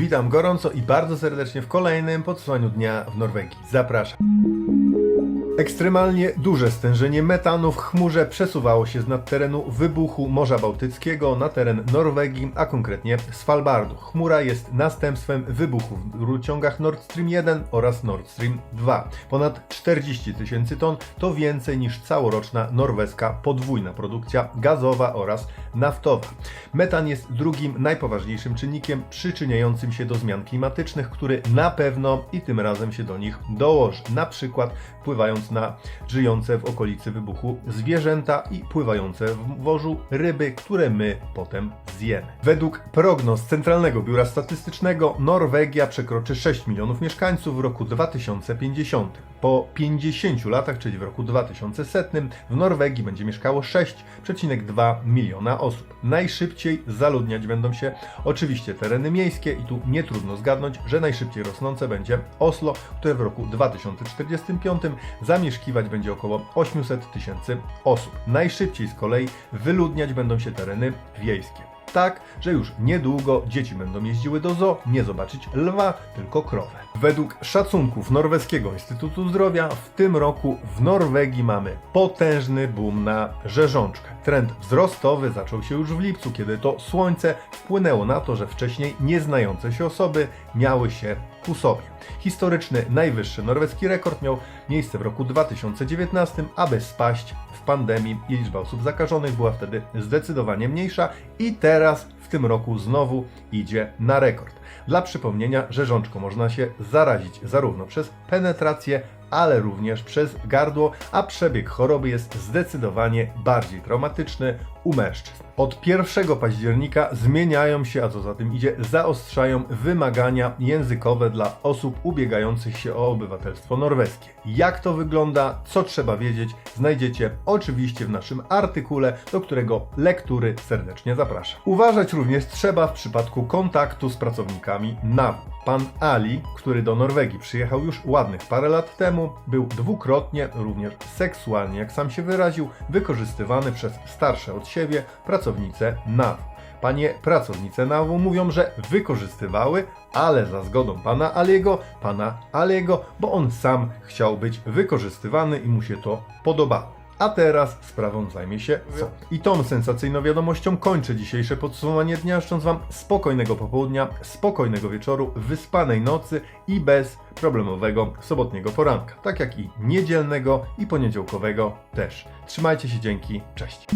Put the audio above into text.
Witam gorąco i bardzo serdecznie w kolejnym podsłaniu dnia w Norwegii. Zapraszam. Ekstremalnie duże stężenie metanu w chmurze przesuwało się z nad terenu wybuchu Morza Bałtyckiego na teren Norwegii, a konkretnie Svalbardu. Chmura jest następstwem wybuchów w rurociągach Nord Stream 1 oraz Nord Stream 2. Ponad 40 tysięcy ton to więcej niż całoroczna norweska podwójna produkcja gazowa oraz naftowa. Metan jest drugim najpoważniejszym czynnikiem przyczyniającym się do zmian klimatycznych, który na pewno i tym razem się do nich dołoży. Na przykład na żyjące w okolicy wybuchu zwierzęta i pływające w morzu ryby, które my potem zjemy. Według prognoz Centralnego Biura Statystycznego Norwegia przekroczy 6 milionów mieszkańców w roku 2050. Po 50 latach, czyli w roku 2100, w Norwegii będzie mieszkało 6,2 miliona osób. Najszybciej zaludniać będą się oczywiście tereny miejskie i tu nie trudno zgadnąć, że najszybciej rosnące będzie Oslo, które w roku 2045 zamieszkiwać będzie około 800 tysięcy osób. Najszybciej z kolei wyludniać będą się tereny wiejskie. Tak, że już niedługo dzieci będą jeździły do zoo nie zobaczyć lwa, tylko krowę. Według szacunków Norweskiego Instytutu Zdrowia w tym roku w Norwegii mamy potężny boom na rzeżączkę. Trend wzrostowy zaczął się już w lipcu, kiedy to słońce wpłynęło na to, że wcześniej nieznające się osoby miały się ku sobie. Historyczny najwyższy norweski rekord miał miejsce w roku 2019, aby spaść w pandemii i liczba osób zakażonych była wtedy zdecydowanie mniejsza i teraz w tym roku znowu idzie na rekord. Dla przypomnienia, rzeżączką można się zarazić zarówno przez penetrację, ale również przez gardło, a przebieg choroby jest zdecydowanie bardziej traumatyczny u mężczyzn. Od 1 października zmieniają się, a co za tym idzie, zaostrzają wymagania językowe dla osób ubiegających się o obywatelstwo norweskie. Jak to wygląda, co trzeba wiedzieć, znajdziecie oczywiście w naszym artykule, do którego lektury serdecznie zapraszam. Uważać również trzeba w przypadku kontaktu z pracownikami NAW. Pan Ali, który do Norwegii przyjechał już ładnych parę lat temu, był dwukrotnie, również seksualnie, jak sam się wyraził, wykorzystywany przez starsze od siebie pracownice NAW. Panie pracownice NAW mówią, że wykorzystywały, ale za zgodą pana Aliego, pana Aliego, bo on sam chciał być wykorzystywany i mu się to podobało. A teraz sprawą zajmie się sąd. I tą sensacyjną wiadomością kończę dzisiejsze podsumowanie dnia, życząc Wam spokojnego popołudnia, spokojnego wieczoru, wyspanej nocy i bez problemowego sobotniego poranka. Tak jak i niedzielnego i poniedziałkowego też. Trzymajcie się, dzięki, cześć.